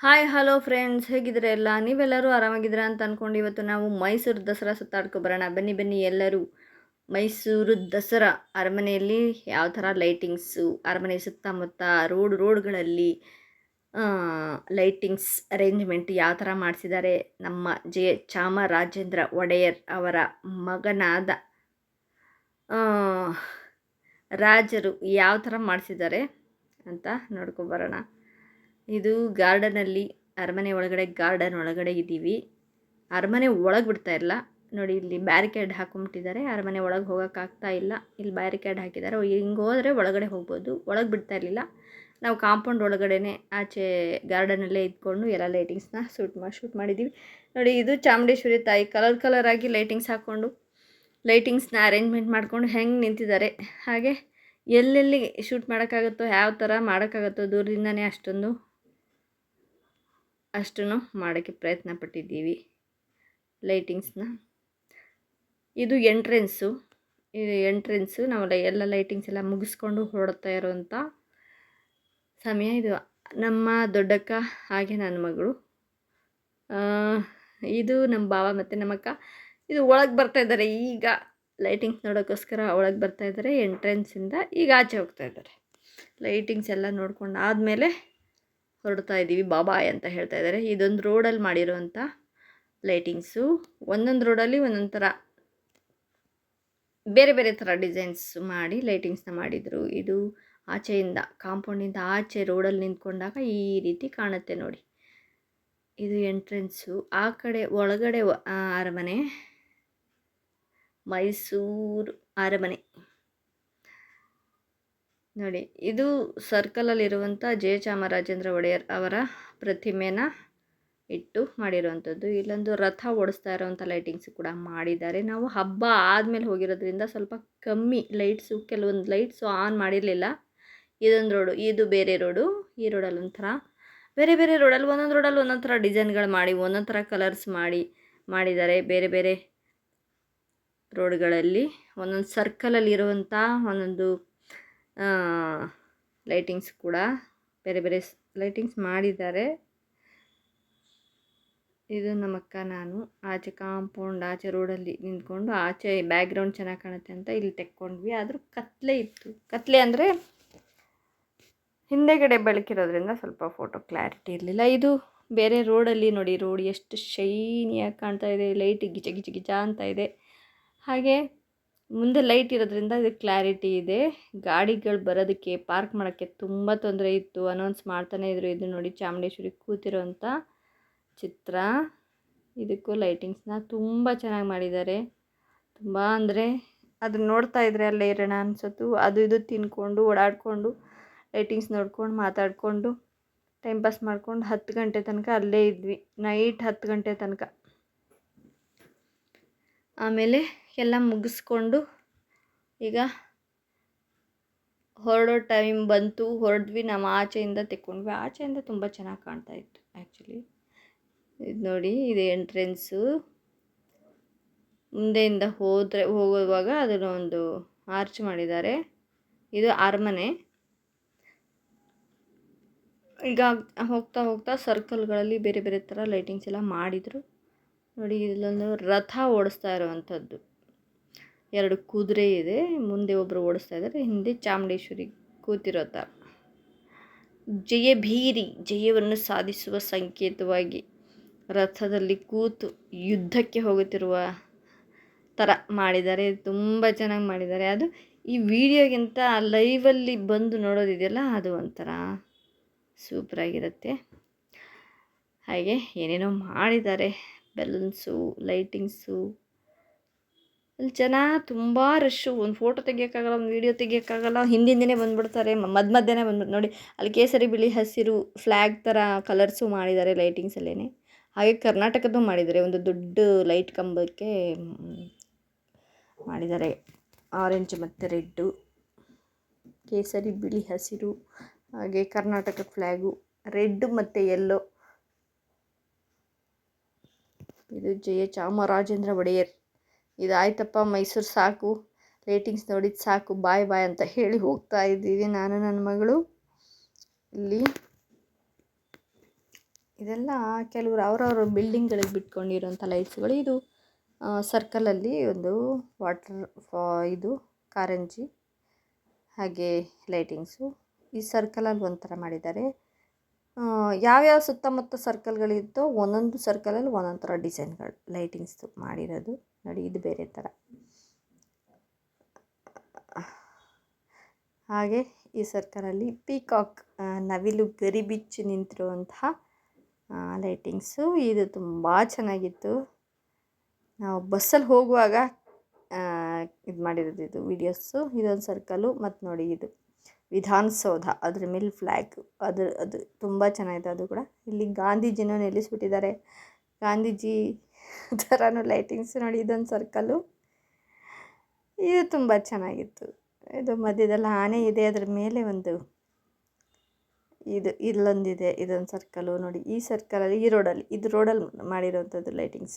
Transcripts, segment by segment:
Hi hello friends ಹೇಗಿದ್ರೆ ಎಲ್ಲ? ನೀವೆಲ್ಲರೂ ಆರಾಮಾಗಿದ್ದೀರಾ ಅಂತ ಅಂದ್ಕೊಂಡು ಇವತ್ತು ನಾವು ಮೈಸೂರು ದಸರಾ ಸುತ್ತಾಡ್ಕೊ ಬರೋಣ. ಬನ್ನಿ ಬನ್ನಿ ಎಲ್ಲರೂ. ಮೈಸೂರು ದಸರಾ ಅರಮನೆಯಲ್ಲಿ ಯಾವ ಥರ ಲೈಟಿಂಗ್ಸು ಅರಮನೆ ಸುತ್ತಮುತ್ತ ರೋಡ್ ರೋಡ್ಗಳಲ್ಲಿ ಲೈಟಿಂಗ್ಸ್ ಅರೇಂಜ್ಮೆಂಟ್ ಯಾವ ಥರ ಮಾಡಿಸಿದ್ದಾರೆ ನಮ್ಮ ಜೆ ಚಾಮರಾಜೇಂದ್ರ ಒಡೆಯರ್ ಅವರ ಮಗನಾದ ರಾಜರು ಯಾವ ಥರ ಮಾಡಿಸಿದ್ದಾರೆ ಅಂತ ನೋಡ್ಕೊಬರೋಣ ಇದು ಗಾರ್ಡನಲ್ಲಿ ಅರಮನೆ ಒಳಗಡೆ, ಗಾರ್ಡನ್ ಒಳಗಡೆ ಇದ್ದೀವಿ. ಅರಮನೆ ಒಳಗೆ ಬಿಡ್ತಾ ಇಲ್ಲ. ನೋಡಿ, ಇಲ್ಲಿ ಬ್ಯಾರಿಕೇಡ್ ಹಾಕೊಂಬಿಟ್ಟಿದ್ದಾರೆ. ಅರಮನೆ ಒಳಗೆ ಹೋಗೋಕ್ಕಾಗ್ತಾ ಇಲ್ಲ. ಇಲ್ಲಿ ಬ್ಯಾರಿಕೇಡ್ ಹಾಕಿದ್ದಾರೆ. ಹಿಂಗೆ ಹೋದರೆ ಒಳಗಡೆ ಹೋಗ್ಬೋದು. ಒಳಗೆ ಬಿಡ್ತಾ ಇರಲಿಲ್ಲ. ನಾವು ಕಾಂಪೌಂಡ್ ಒಳಗಡೆನೆ ಆಚೆ ಗಾರ್ಡನಲ್ಲೇ ಇದ್ಕೊಂಡು ಎಲ್ಲ ಲೈಟಿಂಗ್ಸ್ನ ಶೂಟ್ ಮಾಡಿ ಶೂಟ್ ಮಾಡಿದ್ದೀವಿ. ನೋಡಿ, ಇದು ಚಾಮುಂಡೇಶ್ವರಿ ತಾಯಿ ಕಲರ್ ಕಲರ್ ಆಗಿ ಲೈಟಿಂಗ್ಸ್ ಹಾಕ್ಕೊಂಡು, ಲೈಟಿಂಗ್ಸ್ನ ಅರೇಂಜ್ಮೆಂಟ್ ಮಾಡ್ಕೊಂಡು ಹೆಂಗೆ ನಿಂತಿದ್ದಾರೆ. ಹಾಗೆ ಎಲ್ಲೆಲ್ಲಿ ಶೂಟ್ ಮಾಡೋಕ್ಕಾಗುತ್ತೋ, ಯಾವ ಥರ ಮಾಡೋಕ್ಕಾಗುತ್ತೋ ದೂರದಿಂದನೇ ಅಷ್ಟೊಂದು ಅಷ್ಟನ್ನು ಮಾಡೋಕ್ಕೆ ಪ್ರಯತ್ನ ಪಟ್ಟಿದ್ದೀವಿ ಲೈಟಿಂಗ್ಸ್ನ. ಇದು ಎಂಟ್ರೆನ್ಸು. ಇದು ಎಂಟ್ರೆನ್ಸು ನಾವು ಎಲ್ಲ ಲೈಟಿಂಗ್ಸ್ ಎಲ್ಲ ಮುಗಿಸ್ಕೊಂಡು ಹೊರಡ್ತಾ ಇರೋವಂಥ ಸಮಯ ಇದು. ನಮ್ಮ ದೊಡ್ಡಕ್ಕ ಹಾಗೆ ನನ್ನ ಮಗಳು. ಇದು ನಮ್ಮ ಭಾವ ಮತ್ತು ನಮ್ಮಕ್ಕ ಇದು ಒಳಗೆ ಬರ್ತಾ ಇದ್ದಾರೆ. ಈಗ ಲೈಟಿಂಗ್ಸ್ ನೋಡೋಕ್ಕೋಸ್ಕರ ಒಳಗೆ ಬರ್ತಾ ಇದ್ದಾರೆ. ಎಂಟ್ರೆನ್ಸಿಂದ ಈಗ ಆಚೆ ಹೋಗ್ತಾ ಇದ್ದಾರೆ. ಲೈಟಿಂಗ್ಸ್ ಎಲ್ಲ ನೋಡ್ಕೊಂಡು ಆದಮೇಲೆ ಹೊರಡ್ತಾ ಇದ್ದೀವಿ ಬಾಬಾಯ್ ಅಂತ ಹೇಳ್ತಾ ಇದ್ದಾರೆ ಇದೊಂದು ರೋಡಲ್ಲಿ ಮಾಡಿರುವಂಥ ಲೈಟಿಂಗ್ಸು. ಒಂದೊಂದು ರೋಡಲ್ಲಿ ಒಂದೊಂದು ಥರ ಬೇರೆ ಬೇರೆ ಥರ ಡಿಸೈನ್ಸ್ ಮಾಡಿ ಲೈಟಿಂಗ್ಸ್ನ ಮಾಡಿದರು. ಇದು ಆಚೆಯಿಂದ, ಕಾಂಪೌಂಡಿಂದ ಆಚೆ ರೋಡಲ್ಲಿ ನಿಂತ್ಕೊಂಡಾಗ ಈ ರೀತಿ ಕಾಣುತ್ತೆ ನೋಡಿ. ಇದು ಎಂಟ್ರೆನ್ಸು. ಆ ಕಡೆ ಒಳಗಡೆ ಅರಮನೆ, ಮೈಸೂರು ಅರಮನೆ. ನೋಡಿ, ಇದು ಸರ್ಕಲಲ್ಲಿರುವಂಥ ಜಯ ಚಾಮರಾಜೇಂದ್ರ ಒಡೆಯರ್ ಅವರ ಪ್ರತಿಮೆನ ಇಟ್ಟು ಮಾಡಿರುವಂಥದ್ದು ಇಲ್ಲೊಂದು ರಥ ಓಡಿಸ್ತಾ ಇರೋವಂಥ ಲೈಟಿಂಗ್ಸ್ ಕೂಡ ಮಾಡಿದ್ದಾರೆ. ನಾವು ಹಬ್ಬ ಆದಮೇಲೆ ಹೋಗಿರೋದ್ರಿಂದ ಸ್ವಲ್ಪ ಕಮ್ಮಿ ಲೈಟ್ಸು ಕೆಲವೊಂದು ಲೈಟ್ಸು ಆನ್ ಮಾಡಿರಲಿಲ್ಲ. ಇದೊಂದು ರೋಡು ಇದು ಬೇರೆ ರೋಡು ಈ ರೋಡಲ್ಲಿ ಒಂಥರ ಬೇರೆ ಬೇರೆ ರೋಡಲ್ಲಿ ಒಂದೊಂದು ರೋಡಲ್ಲಿ ಒಂದೊಂದು ಥರ ಡಿಸೈನ್ಗಳು ಮಾಡಿ, ಒಂದೊಂದು ಥರ ಕಲರ್ಸ್ ಮಾಡಿ, ಮಾಡಿದ್ದಾರೆ. ಬೇರೆ ಬೇರೆ ರೋಡ್ಗಳಲ್ಲಿ ಒಂದೊಂದು ಸರ್ಕಲಲ್ಲಿರುವಂಥ ಒಂದೊಂದು ಲೈಟಿಂಗ್ಸ್ ಕೂಡ, ಬೇರೆ ಬೇರೆ ಲೈಟಿಂಗ್ಸ್ ಮಾಡಿದ್ದಾರೆ. ಇದು ನಮ್ಮಕ್ಕ ನಾನು. ಆಚೆ ಕಾಂಪೌಂಡ್ ಆಚೆ ರೋಡಲ್ಲಿ ನಿಂತ್ಕೊಂಡು ಆಚೆ ಬ್ಯಾಕ್ಗ್ರೌಂಡ್ ಚೆನ್ನಾಗಿ ಕಾಣುತ್ತೆ ಅಂತ ಇಲ್ಲಿ ತೆಕ್ಕೊಂಡ್ವಿ. ಆದರೂ ಕತ್ಲೆ ಇತ್ತು. ಕತ್ಲೆ ಅಂದರೆ ಹಿಂದೆಗಡೆ ಬೆಳಕಿರೋದ್ರಿಂದ ಸ್ವಲ್ಪ ಫೋಟೋ ಕ್ಲಾರಿಟಿ ಇರಲಿಲ್ಲ. ಇದು ಬೇರೆ ರೋಡಲ್ಲಿ ನೋಡಿ ರೋಡ್ ಎಷ್ಟು ಶೈನಿಯಾಗಿ ಕಾಣ್ತಾ ಇದೆ. ಲೈಟ್ ಗಿಚ ಗಿಚ ಗಿಚ ಅಂತ ಇದೆ. ಹಾಗೆ ಮುಂದೆ ಲೈಟ್ ಇರೋದ್ರಿಂದ ಇದು ಕ್ಲಾರಿಟಿ ಇದೆ. ಗಾಡಿಗಳು ಬರೋದಕ್ಕೆ, ಪಾರ್ಕ್ ಮಾಡೋಕ್ಕೆ ತುಂಬ ತೊಂದರೆ ಇತ್ತು. ಅನೌನ್ಸ್ ಮಾಡ್ತಾನೆ ಇದ್ರು. ಇದು ನೋಡಿ ಚಾಮುಂಡೇಶ್ವರಿ ಕೂತಿರೋಂಥ ಚಿತ್ರ. ಇದಕ್ಕೂ ಲೈಟಿಂಗ್ಸ್ನ ತುಂಬ ಚೆನ್ನಾಗಿ ಮಾಡಿದ್ದಾರೆ. ತುಂಬ ಅಂದರೆ ಅದು ನೋಡ್ತಾ ಇದ್ರೆ ಅಲ್ಲೇ ಇರೋಣ ಅನ್ಸತ್ತು ಅದು ಇದು ತಿನ್ಕೊಂಡು, ಓಡಾಡಿಕೊಂಡು, ಲೈಟಿಂಗ್ಸ್ ನೋಡ್ಕೊಂಡು, ಮಾತಾಡಿಕೊಂಡು, ಟೈಮ್ ಪಾಸ್ ಮಾಡ್ಕೊಂಡು ಹತ್ತು ಗಂಟೆ ತನಕ ಅಲ್ಲೇ ಇದ್ವಿ. ನೈಟ್ ಹತ್ತು ಗಂಟೆ ತನಕ. ಆಮೇಲೆ ಎಲ್ಲ ಮುಗಿಸ್ಕೊಂಡು ಈಗ ಹೊರಡೋ ಟೈಮ್ ಬಂತು ಹೊರಡ್ವಿ ನಮ್ಮ ಆಚೆಯಿಂದ ತೆಕ್ಕೊಂಡ್ವಿ. ಆಚೆಯಿಂದ ತುಂಬ ಚೆನ್ನಾಗಿ ಕಾಣ್ತಾ ಇತ್ತು ಆ್ಯಕ್ಚುಲಿ ಇದು ನೋಡಿ, ಇದು ಎಂಟ್ರೆನ್ಸು ಮುಂದೆಯಿಂದ ಹೋದರೆ, ಹೋಗುವಾಗ ಅದನ್ನು ಒಂದು ಆರ್ಚ್ ಮಾಡಿದ್ದಾರೆ. ಇದು ಅರಮನೆ. ಈಗ ಹೋಗ್ತಾ ಹೋಗ್ತಾ ಸರ್ಕಲ್ಗಳಲ್ಲಿ ಬೇರೆ ಬೇರೆ ಥರ ಲೈಟಿಂಗ್ಸ್ ಎಲ್ಲ ಮಾಡಿದರು. ನೋಡಿ ಇಲ್ಲೊಂದು ರಥ ಓಡಿಸ್ತಾ ಇರುವಂಥದ್ದು. ಎರಡು ಕುದುರೆ ಇದೆ, ಮುಂದೆ ಒಬ್ಬರು ಓಡಿಸ್ತಾ ಇದ್ದಾರೆ, ಹಿಂದೆ ಚಾಮುಂಡೇಶ್ವರಿ ಕೂತಿರೋ ಥರ ಜಯಭೀರಿ ಜಯವನ್ನು ಸಾಧಿಸುವ ಸಂಕೇತವಾಗಿ ರಥದಲ್ಲಿ ಕೂತು ಯುದ್ಧಕ್ಕೆ ಹೋಗುತ್ತಿರುವ ಥರ ಮಾಡಿದ್ದಾರೆ, ತುಂಬ ಚೆನ್ನಾಗಿ ಮಾಡಿದ್ದಾರೆ. ಅದು ಈ ವಿಡಿಯೋಗಿಂತ ಲೈವಲ್ಲಿ ಬಂದು ನೋಡೋದಿದೆಯಲ್ಲ, ಅದು ಒಂಥರ ಸೂಪರಾಗಿರುತ್ತೆ ಹಾಗೆ ಏನೇನೋ ಮಾಡಿದ್ದಾರೆ ಬೆಲೂನ್ಸು ಲೈಟಿಂಗ್ಸು ಅಲ್ಲಿ ಜನ ತುಂಬ ರಶ್ಶು ಒಂದು ಫೋಟೋ ತೆಗಿಯೋಕ್ಕಾಗಲ್ಲ, ಒಂದು ವೀಡಿಯೋ ತೆಗಿಯೋಕ್ಕಾಗಲ್ಲ. ಹಿಂದಿಂದನೇ ಬಂದುಬಿಡ್ತಾರೆ. ಮಧ್ಯ ಮಧ್ಯನೇ ಬಂದ್ಬಿಟ್ಟು ನೋಡಿ, ಅಲ್ಲಿ ಕೇಸರಿ ಬಿಳಿ ಹಸಿರು ಫ್ಲ್ಯಾಗ್ ಥರ ಕಲರ್ಸು ಮಾಡಿದ್ದಾರೆ ಲೈಟಿಂಗ್ಸಲ್ಲೇ ಹಾಗೆ ಕರ್ನಾಟಕದ್ದು ಮಾಡಿದ್ದಾರೆ. ಒಂದು ದೊಡ್ಡ ಲೈಟ್ ಕಂಬಕ್ಕೆ, ಮಾಡಿದ್ದಾರೆ. ಆರೆಂಜ್ ಮತ್ತು ರೆಡ್ಡು ಕೇಸರಿ ಬಿಳಿ ಹಸಿರು, ಹಾಗೆ ಕರ್ನಾಟಕ ಫ್ಲ್ಯಾಗು ರೆಡ್ ಮತ್ತು ಯೆಲ್ಲೋ ಇದು ಜಯ ಚಾಮರಾಜೇಂದ್ರ ಒಡೆಯರ್. ಇದಾಯ್ತಪ್ಪ, ಮೈಸೂರು ಸಾಕು. ರೇಟಿಂಗ್ಸ್ ನೋಡಿದ್ದು ಸಾಕು, ಬಾಯ್ ಬಾಯ್ ಅಂತ ಹೇಳಿ ಹೋಗ್ತಾ ಇದ್ದೀವಿ ನಾನು, ನನ್ನ ಮಗಳು. ಇಲ್ಲಿ ಇದೆಲ್ಲ ಕೆಲವರು ಅವರವ್ರ ಬಿಲ್ಡಿಂಗ್ಗಳಿಗೆ ಬಿಟ್ಕೊಂಡಿರೋಂಥ ಲೈಟ್ಸ್ಗಳು. ಇದು ಸರ್ಕಲಲ್ಲಿ ಒಂದು ವಾಟರ್ ಫಾ, ಇದು, ಕಾರಂಜಿ, ಹಾಗೆ ಲೈಟಿಂಗ್ಸು. ಈ ಸರ್ಕಲಲ್ಲಿ ಒಂಥರ ಮಾಡಿದ್ದಾರೆ. ಯಾವ್ಯಾವ ಸುತ್ತಮುತ್ತ ಸರ್ಕಲ್ಗಳಿತ್ತೋ ಒಂದೊಂದು ಸರ್ಕಲಲ್ಲಿ ಒಂದೊಂದು ಥರ ಡಿಸೈನ್ಗಳು, ಲೈಟಿಂಗ್ಸ್ದು ಮಾಡಿರೋದು. ನೋಡಿ, ಇದು ಬೇರೆ ಥರ. ಹಾಗೆ ಈ ಸರ್ಕಲಲ್ಲಿ ಪೀಕಾಕ್ ನವಿಲು ಗರಿ ಬಿಚ್ಚಿ ನಿಂತಿರುವಂತಹ ಲೈಟಿಂಗ್ಸು ಇದು ತುಂಬ ಚೆನ್ನಾಗಿತ್ತು. ನಾವು ಬಸ್ಸಲ್ಲಿ ಹೋಗುವಾಗ ಇದು ಮಾಡಿರೋದು ಇದು ವೀಡಿಯೋಸು ಇದೊಂದು ಸರ್ಕಲು ಮತ್ತು ನೋಡಿ ಇದು ವಿಧಾನಸೌಧ. ಅದ್ರ ಮೇಲೆ ಫ್ಲ್ಯಾಗ್ ಅದು ಅದು ತುಂಬ ಚೆನ್ನಾಗಿದೆ. ಅದು ಕೂಡ ಇಲ್ಲಿ ಗಾಂಧೀಜಿನ ನಿಲ್ಲಿಸ್ಬಿಟ್ಟಿದ್ದಾರೆ. ಗಾಂಧೀಜಿ ಥರನೂ ಲೈಟಿಂಗ್ಸ್ ನೋಡಿ ಇದೊಂದು ಸರ್ಕಲ್ಲು ಇದು ತುಂಬ ಚೆನ್ನಾಗಿತ್ತು. ಇದು ಮಧ್ಯದಲ್ಲಿ ಆನೆ ಇದೆ, ಅದ್ರ ಮೇಲೆ ಒಂದು ಇದು, ಇಲ್ಲೊಂದಿದೆ, ಇದೊಂದು ಸರ್ಕಲ್ಲು ನೋಡಿ, ಈ ಸರ್ಕಲಲ್ಲಿ ಈ ರೋಡಲ್ಲಿ ಇದು ರೋಡಲ್ಲಿ ಮಾಡಿರೋವಂಥದ್ದು ಲೈಟಿಂಗ್ಸ್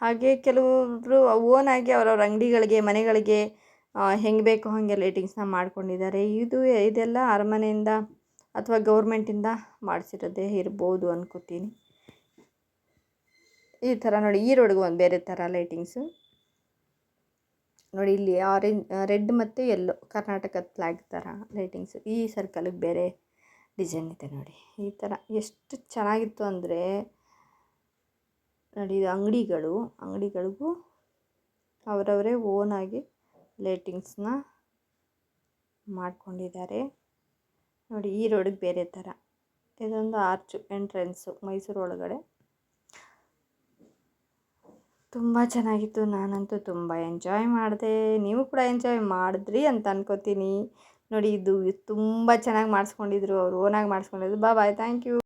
ಹಾಗೆ ಕೆಲವೊಬ್ಬರು ಓನಾಗಿ ಅವರವ್ರ ಅಂಗಡಿಗಳಿಗೆ, ಮನೆಗಳಿಗೆ ಹೆಂಗೆ ಬೇಕೋ ಹಾಗೆ ಲೈಟಿಂಗ್ಸ್ನ ಮಾಡ್ಕೊಂಡಿದ್ದಾರೆ. ಇದು, ಇದೆಲ್ಲ ಅರಮನೆಯಿಂದ ಅಥವಾ ಗೌರ್ಮೆಂಟಿಂದ ಮಾಡಿಸಿರೋದೇ ಇರ್ಬೋದು ಅನ್ಕೋತೀನಿ. ಈ ಥರ ನೋಡಿ, ಈ ರೋಡ್ಗೆ ಒಂದು ಬೇರೆ ಥರ ಲೈಟಿಂಗ್ಸು ನೋಡಿ, ಇಲ್ಲಿ ಆರೆಂಜ್ ರೆಡ್ ಮತ್ತು ಯೆಲ್ಲೋ ಕರ್ನಾಟಕದ ಫ್ಲ್ಯಾಗ್ ಥರ ಲೈಟಿಂಗ್ಸು ಈ ಸರ್ಕಲಿಗೆ ಬೇರೆ ಡಿಸೈನ್ ಇದೆ ನೋಡಿ. ಈ ಥರ ಎಷ್ಟು ಚೆನ್ನಾಗಿತ್ತು ಅಂದರೆ, ನೋಡಿ, ಇದು ಅಂಗಡಿಗಳು, ಅಂಗಡಿಗಳಿಗೂ ಅವರವರೇ ಓನಾಗಿ ಲೈಟಿಂಗ್ಸ್ನ ಮಾಡ್ಕೊಂಡಿದ್ದಾರೆ. ನೋಡಿ, ಈ ರೋಡಿಗೆ ಬೇರೆ ಥರ ಇದೊಂದು ಆರ್ಚು ಎಂಟ್ರೆನ್ಸು ಮೈಸೂರು ಒಳಗಡೆ. ತುಂಬ ಚೆನ್ನಾಗಿತ್ತು. ನಾನಂತೂ ತುಂಬ ಎಂಜಾಯ್ ಮಾಡಿದೆ. ನೀವು ಕೂಡ ಎಂಜಾಯ್ ಮಾಡಿದ್ರಿ ಅಂತ ಅನ್ಕೋತೀನಿ. ನೋಡಿ, ಇದು ತುಂಬ ಚೆನ್ನಾಗಿ ಮಾಡಿಸ್ಕೊಂಡಿದ್ರು. ಅವರು ಓನಾಗಿ ಮಾಡಿಸ್ಕೊಂಡಿದ್ರು. ಬಾ ಬಾಯ್ ಥ್ಯಾಂಕ್ ಯು